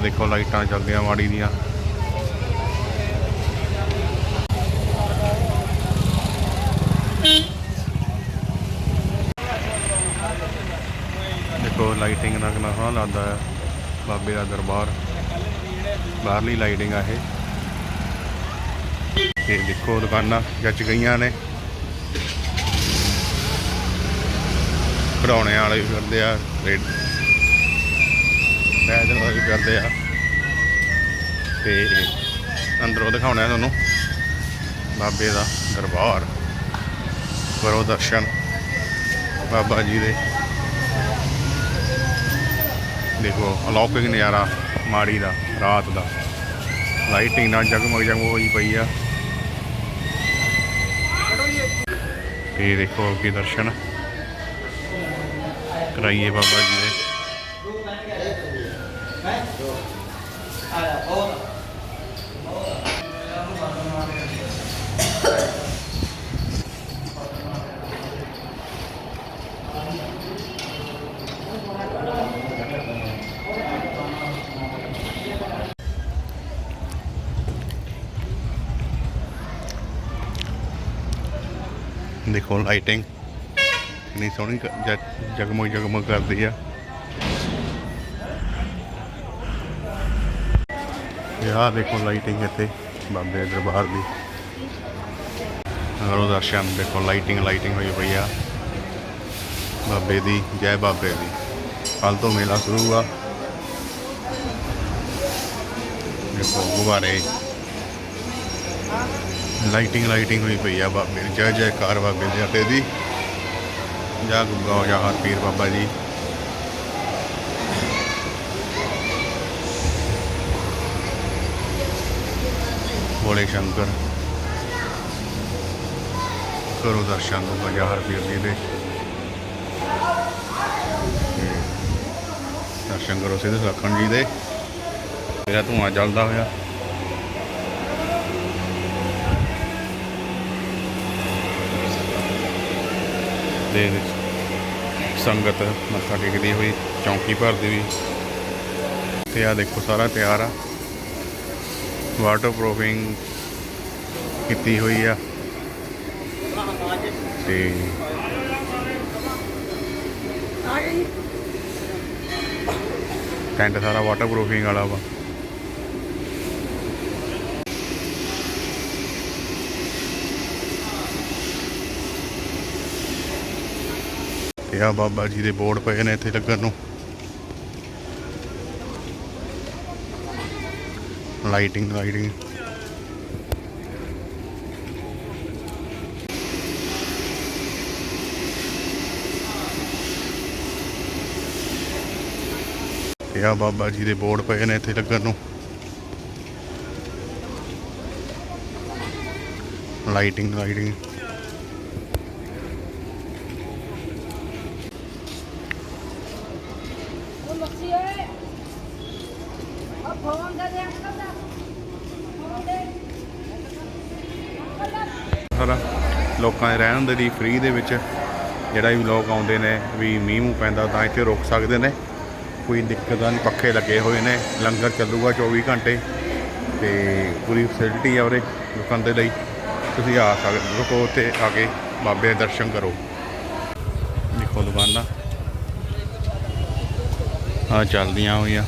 ਦਾ ਦੇਖੋ ਲਾਈਟਾਂ ਚੱਲਦੀਆਂ ਮਾੜੀ ਦੀਆਂ। ਦੇਖੋ ਲਾਈਟਿੰਗ ਦਾ ਕਿੰਨਾ ਸੋਹਣਾ ਲੱਗਦਾ ਹੈ, ਬਾਬੇ ਦਾ ਦਰਬਾਰ। ਬਾਹਰਲੀ ਲਾਈਟਿੰਗ ਆ ਇਹ। ਤੇ ਦੇਖੋ ਦੁਕਾਨਾਂ ਜੱਜ ਗਈਆਂ ਨੇ। ਖਿਡੌਣੇ ਵਾਲੇ ਵੀ ਫਿਰਦੇ ਆ, ਰੇਡ ਪੈਦਲ ਵਾਲੇ ਕਰਦੇ ਆ। ਤੇ ਅੰਦਰੋਂ ਦਿਖਾਉਣਾ ਤੁਹਾਨੂੰ ਬਾਬੇ ਦਾ ਦਰਬਾਰ। ਕਰੋ ਦਰਸ਼ਨ ਬਾਬਾ ਜੀ ਦੇ। ਦੇਖੋ, ਅਲੌਕਿਕ ਨਜ਼ਾਰਾ ਮਾੜੀ ਦਾ, ਰਾਤ ਦਾ। ਲਾਈਟਿੰਗ ਨਾਲ ਜਗਮਗ ਜਗਮਗ ਹੋਈ ਪਈ ਆ। ਇਹ ਦੇਖੋ ਅੱਗੇ ਦਰਸ਼ਨ। ਕਰਾਈਏ ਬਾਬਾ ਜੀ ਦੇ। ਦੇਖੋ ਲਾਈਟਿੰਗ ਕਿੰਨੀ ਸੋਹਣੀ ਕ- ਜ- ਜਗਮਗ ਜਗਮਗ ਕਰਦੀ ਆ। ਇਹ ਆਹ ਦੇਖੋ ਲਾਈਟਿੰਗ ਇੱਥੇ। ਬਾਬੇ ਦੇ ਦਰਬਾਰ ਦੀ। ਕਰੋ ਦਰਸ਼ਨ ਦੇਖੋ ਲਾਈਟਿੰਗ ਲਾਈਟਿੰਗ ਹੋਈ ਪਈ ਆ। ਬਾਬੇ ਦੀ, ਜੈ ਬਾਬੇ ਦੀ। ਕੱਲ ਤੋਂ ਮੇਲਾ ਸ਼ੁਰੂ ਆ ਦੇਖੋ, ਗੁਬਾਰੇ। ਲਾਈਟਿੰਗ ਲਾਈਟਿੰਗ ਹੋਈ ਪਈ ਆ ਬਾਬੇ ਦੀ। ਜੈ ਜੈਕਾਰ ਬਾਬੇ ਦੇ, ਅਤੇ ਦੀ ਜਾ ਗੁੱਗਾ ਜਾ ਹਰ ਪੀਰ ਬਾਬਾ ਜੀ। ਭੋਲੇ ਸ਼ੰਕਰ। ਕਰੋ ਦਰਸ਼ਨ ਗੁੱਗਾ ਜਾ ਹਰ ਜੀ ਦੇ। ਦਰਸ਼ਨ ਕਰੋ ਸਿੱਧੇ ਸੱਖਣ ਜੀ ਦੇ। ਮੇਰਾ ਧੂਆਂ ਚੱਲਦਾ ਹੋਇਆ। ਦੇ ਸੰਗਤ ਮੱਥਾ ਟੇਕਦੀ ਹੋਈ, ਚੌਂਕੀ ਭਰਦੀ ਹੋਈ। ਤੇ ਆ ਦੇਖੋ, ਸਾਰਾ ਤਿਆਰ ਆ। ਵਾਟਰ ਪ੍ਰੂਫਿੰਗ ਕੀਤੀ ਹੋਈ ਆ। ਤੇ ਟੈਂਟ ਸਾਰਾ ਵਾਟਰ ਵਾਲਾ ਵਾ। ਤੇ ਆ ਬਾਬਾ ਜੀ ਦੇ ਬੋਰਡ ਪਏ ਨੇ ਇੱਥੇ ਲੱਗਣ ਨੂੰ। ਲਾਈਟਿੰਗ ਲਾਈਟਿੰਗ ਤੇ ਆ ਬਾਬਾ ਜੀ ਦੇ ਬੋਰਡ ਪਏ ਨੇ ਇੱਥੇ ਲੱਗਣ ਨੂੰ। ਲਾਈਟਿੰਗ ਲਾਈਟਿੰਗ ਸਾਰਾ ਲੋਕਾਂ ਦੇ ਰਹਿਣ ਦੇ ਲਈ ਫ੍ਰੀ ਦੇ ਵਿੱਚ ਜਿਹੜਾ ਵੀ ਲੋਕ ਆਉਂਦੇ ਨੇ ਵੀ ਮੀਂਹ ਮੂੰਹ ਪੈਂਦਾ ਤਾਂ ਇੱਥੇ ਰੁਕ ਸਕਦੇ ਨੇ। ਕੋਈ ਦਿੱਕਤ ਨਹੀਂ, ਪੱਖੇ ਲੱਗੇ ਹੋਏ ਨੇ, ਲੰਗਰ ਚੱਲੂਗਾ 24 ਘੰਟੇ ਤੇ ਪੂਰੀ ਫੈਸਿਲਿਟੀ ਆ ਉਰੇ ਲੋਕਾਂ ਦੇ ਲਈ। ਤੁਸੀਂ ਆ ਸਕਦੇ ਰੁਕੋ ਤੇ ਆ ਕੇ ਬਾਬੇ ਦੇ ਦਰਸ਼ਨ ਕਰੋ। ਦੇਖੋ ਦੁਕਾਨਾਂ। ਆ ਚੱਲਦੀਆਂ ਹੋਈਆਂ।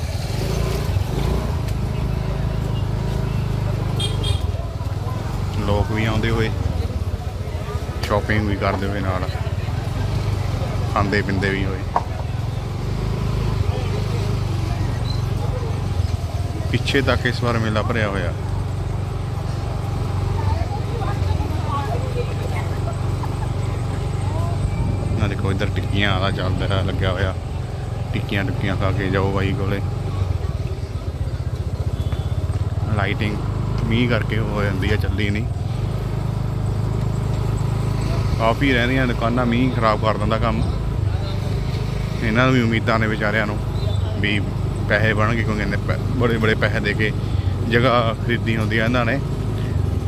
ਲੋਕ ਵੀ ਆਉਂਦੇ ਹੋਏ ਸ਼ਾਪਿੰਗ ਵੀ ਕਰਦੇ ਹੋਏ ਨਾਲ, ਖਾਂਦੇ ਪਿੰਦੇ ਵੀ ਹੋਏ। ਪਿੱਛੇ ਤੱਕ ਇਸ ਵਾਰ ਮੇਲਾ ਭਰਿਆ ਹੋਇਆ। ਨਾ ਦੇਖੋ, ਇੱਧਰ ਟਿੱਕੀਆਂ ਵਾਲਾ ਚੱਲਦਾ ਹੈ ਲੱਗਿਆ ਹੋਇਆ। ਟਿੱਕੀਆਂ ਟਿੱਕੀਆਂ ਖਾ ਕੇ ਜਾਓ ਬਾਈ ਕੋਲੇ। ਲਾਈਟਿੰਗ, ਮੀਂਹ ਕਰਕੇ ਹੋ ਜਾਂਦੀ ਹੈ ਚੱਲਦੀ ਨਹੀਂ। ਕਾਫੀ ਰਹਿੰਦੀਆਂ ਦੁਕਾਨਾਂ, ਮੀਂਹ ਖਰਾਬ ਕਰ ਦਿੰਦਾ ਕੰਮ। ਇਹਨਾਂ ਨੂੰ ਵੀ ਉਮੀਦਾਂ ਨੇ ਵਿਚਾਰਿਆਂ ਨੂੰ ਵੀ ਪੈਸੇ ਬਣਨਗੇ ਕਿਉਂਕਿ ਇੰਨੇ ਬੜੇ ਬੜੇ ਪੈਸੇ ਦੇ ਕੇ ਜਗ੍ਹਾ ਖਰੀਦੀ ਹੁੰਦੀ ਆ ਇਹਨਾਂ ਨੇ।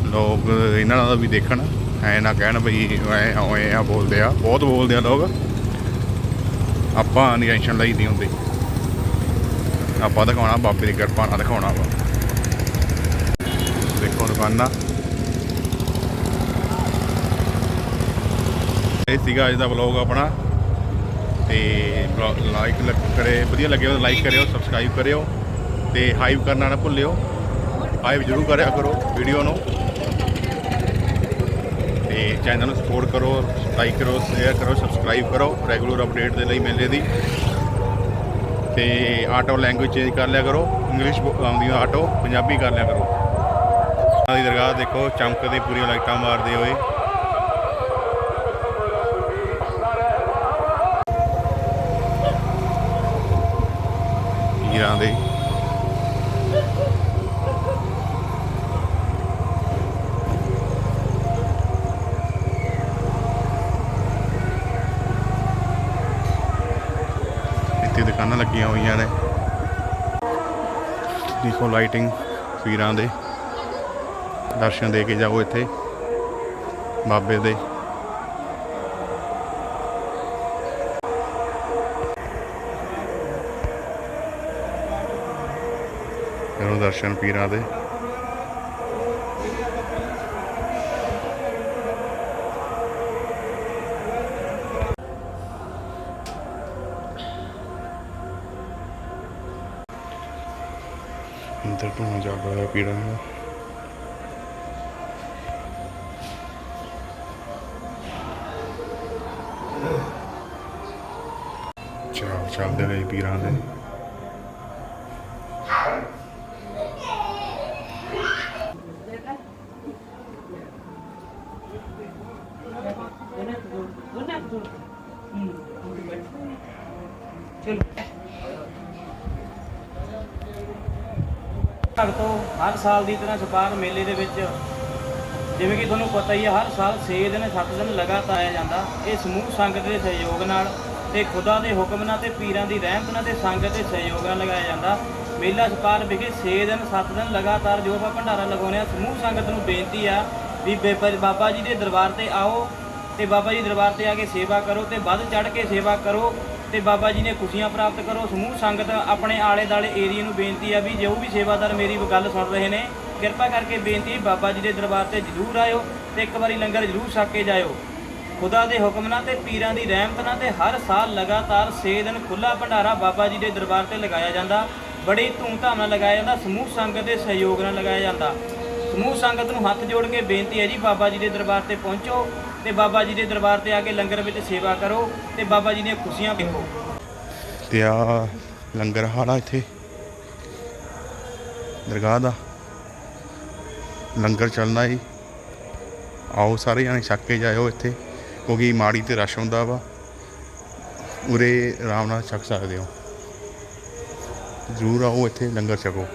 ਲੋਕ ਇਹਨਾਂ ਦਾ ਵੀ ਦੇਖਣ, ਐ ਨਾ ਕਹਿਣ ਬਈ ਐ ਐ ਆ ਬੋਲਦੇ ਆ, ਬਹੁਤ ਬੋਲਦੇ ਆ ਲੋਕ। ਆਪਾਂ ਨਹੀਂ ਟੈਨਸ਼ਨ ਲਈਦੀ ਹੁੰਦੀ। ਆਪਾਂ ਦਿਖਾਉਣਾ, ਬਾਬੇ ਦੀ ਕਿਰਪਾ ਨਾਲ ਦਿਖਾਉਣਾ ਵਾ। ਦੇਖੋ ਦੁਕਾਨਾਂ। ਇਹ ਸੀਗਾ ਅੱਜ ਦਾ ਵਲੌਗ ਆਪਣਾ। ਤੇ ਲਾਈਕ ਕਰੇ, ਵਧੀਆ ਲੱਗਿਆ ਤਾਂ ਲਾਈਕ ਕਰਿਓ ਸਬਸਕ੍ਰਾਈਬ ਕਰਿਓ ਤੇ ਹਾਈਵ ਕਰਨਾ ਨਾ ਭੁੱਲਿਓ। ਹਾਈਵ ਜ਼ਰੂਰ ਕਰਿਆ ਕਰੋ ਵੀਡੀਓ ਨੂੰ। ਤੇ ਚੈਨਲ ਨੂੰ ਸਪੋਰਟ ਕਰੋ ਲਾਈਕ ਕਰੋ ਸ਼ੇਅਰ ਕਰੋ ਸਬਸਕ੍ਰਾਈਬ ਕਰੋ ਰੈਗੂਲਰ ਅਪਡੇਟ ਦੇ ਲਈ ਮੇਲੇ ਦੀ। ਤੇ ਆਟੋ ਲੈਂਗੁਏਜ ਚੇਂਜ ਕਰ ਲਿਆ ਕਰੋ ਇੰਗਲਿਸ਼ ਆਉਂਦੀ ਆਟੋ ਪੰਜਾਬੀ ਕਰ ਲਿਆ ਕਰੋ। ਦੀ ਦਰਗਾਹ ਦੇਖੋ ਚਮਕਦੇ ਪੂਰੀਆਂ ਲਾਈਟਾਂ ਮਾਰਦੇ ਹੋਏ। ਹੀਰਾਂ ਦੇ। ਇੱਥੇ ਦੁਕਾਨਾਂ ਲੱਗੀਆਂ ਹੋਈਆਂ ਨੇ। ਦੇਖੋ ਲਾਈਟਿੰਗ ਪੀਰਾਂ ਦੇ। ਦਰਸ਼ਨ ਦੇ ਕੇ ਜਾਓ ਇੱਥੇ। ਬਾਬੇ ਦੇ। ਕਰੋ ਦਰਸ਼ਨ ਪੀਰਾਂ ਦੇ। ਅੰਦਰ ਤੋਂ ਜਾਗਾ ਹੋਇਆ ਪੀਰਾਂ ਦਾ ਚਾਲ ਚੱਲਦੇ ਰਹੇ ਪੀਰਾਂ ਦੇ। ਹਰ ਸਾਲ ਦੀ ਤਰ੍ਹਾਂ ਛਪਾਰ ਮੇਲੇ ਦੇ ਵਿੱਚ, ਜਿਵੇਂ ਕਿ ਤੁਹਾਨੂੰ ਪਤਾ ਹੀ ਹੈ, ਹਰ ਸਾਲ 6 ਦਿਨ 7 ਦਿਨ ਲਗਾਤਾਰ ਆਇਆ ਜਾਂਦਾ। ਇਹ ਸਮੂਹ ਸੰਗਤ ਦੇ ਸਹਿਯੋਗ ਨਾਲ ਤੇ ਖੁਦਾ ਦੇ ਹੁਕਮ ਨਾਲ ਤੇ ਪੀਰਾਂ ਦੀ ਰਹਿਮਤ ਨਾਲ ਤੇ ਸੰਗਤ ਦੇ ਸਹਿਯੋਗ ਨਾਲ ਲਗਾਇਆ ਜਾਂਦਾ। ਮੇਲਾ ਛਪਾਰ ਵਿਖੇ 6 ਦਿਨ 7 ਦਿਨ ਲਗਾਤਾਰ ਜੋ ਆਪਾਂ ਭੰਡਾਰਾ ਲਗਾਉਂਦੇ ਆ ਸਮੂਹ ਸੰਗਤ ਨੂੰ ਬੇਨਤੀ ਆ ਵੀ ਬੇ- ਬਾਬਾ ਜੀ ਦੇ ਦਰਬਾਰ ਤੇ ਆਓ ਤੇ ਬਾਬਾ ਜੀ ਦਰਬਾਰ ਤੇ ਆ ਕੇ ਸੇਵਾ ਕਰੋ ਤੇ ਵੱਧ ਚੜ ਕੇ ਸੇਵਾ ਕਰੋ। ਤੇ ਬਾਬਾ ਜੀ ਨੇ ਖੁਸ਼ੀਆਂ ਪ੍ਰਾਪਤ ਕਰੋ। ਸਮੂਹ ਸੰਗਤ ਆਪਣੇ ਆਲੇ ਦਾਲੇ ਏਰੀਏ ਨੂੰ ਬੇਨਤੀ ਆ ਵੀ ਜੋ ਵੀ ਸੇਵਾਦਾਰ ਮੇਰੀ ਗੱਲ ਸੁਣ ਰਹੇ ਨੇ, ਕਿਰਪਾ ਕਰਕੇ ਬੇਨਤੀ ਬਾਬਾ ਜੀ ਦੇ ਦਰਬਾਰ ਤੇ ਜ਼ਰੂਰ ਆਇਓ ਤੇ ਇੱਕ ਵਾਰੀ ਲੰਗਰ ਜ਼ਰੂਰ ਛਕ ਕੇ ਜਾਇਓ। ਖੁਦਾ ਦੇ ਹੁਕਮ ਨਾਲ ਤੇ ਪੀਰਾਂ ਦੀ ਰਹਿਮਤ ਨਾਲ ਤੇ ਹਰ ਸਾਲ ਲਗਾਤਾਰ 6 ਦਿਨ ਖੁੱਲਾ ਭੰਡਾਰਾ ਬਾਬਾ ਜੀ ਦੇ ਦਰਬਾਰ ਤੇ ਲਗਾਇਆ ਜਾਂਦਾ। ਬੜੀ ਧੂਮਧਾਮ ਨਾਲ ਲਗਾਇਆ ਜਾਂਦਾ, ਸਮੂਹ ਸੰਗਤ ਦੇ ਸਹਿਯੋਗ ਨਾਲ ਲਗਾਇਆ ਜਾਂਦਾ। ਸਮੂਹ ਸੰਗਤ ਨੂੰ ਹੱਥ ਜੋੜ ਕੇ ਬੇਨਤੀ ਹੈ ਜੀ, ਬਾਬਾ ਜੀ ਦੇ ਦਰਬਾਰ ਤੇ ਪਹੁੰਚੋ ਤੇ ਬਾਬਾ ਜੀ ਦੇ ਦਰਬਾਰ ਤੇ ਆ ਕੇ ਲੰਗਰ ਵਿੱਚ ਸੇਵਾ ਕਰੋ ਤੇ ਬਾਬਾ ਜੀ ਦੀਆਂ ਖੁਸ਼ੀਆਂ ਵੇਖੋ। ਤੇ ਆ ਲੰਗਰ ਹਾਲਾ ਇੱਥੇ, ਦਰਗਾਹ ਦਾ। ਲੰਗਰ ਚੱਲਣਾ ਜੀ। ਆਓ ਸਾਰੇ ਜਾਣੇ ਛੱਕ ਕੇ ਜਾਇਓ ਇੱਥੇ, ਕਿਉਂਕਿ ਮਾੜੀ ਤੇ ਰਸ਼ ਹੁੰਦਾ ਵਾ। ਉਰੇ ਆਰਾਮ ਨਾਲ ਛੱਕ ਸਕਦੇ ਹੋ। ਜ਼ਰੂਰ ਆਓ ਇੱਥੇ, ਲੰਗਰ ਛਕੋ।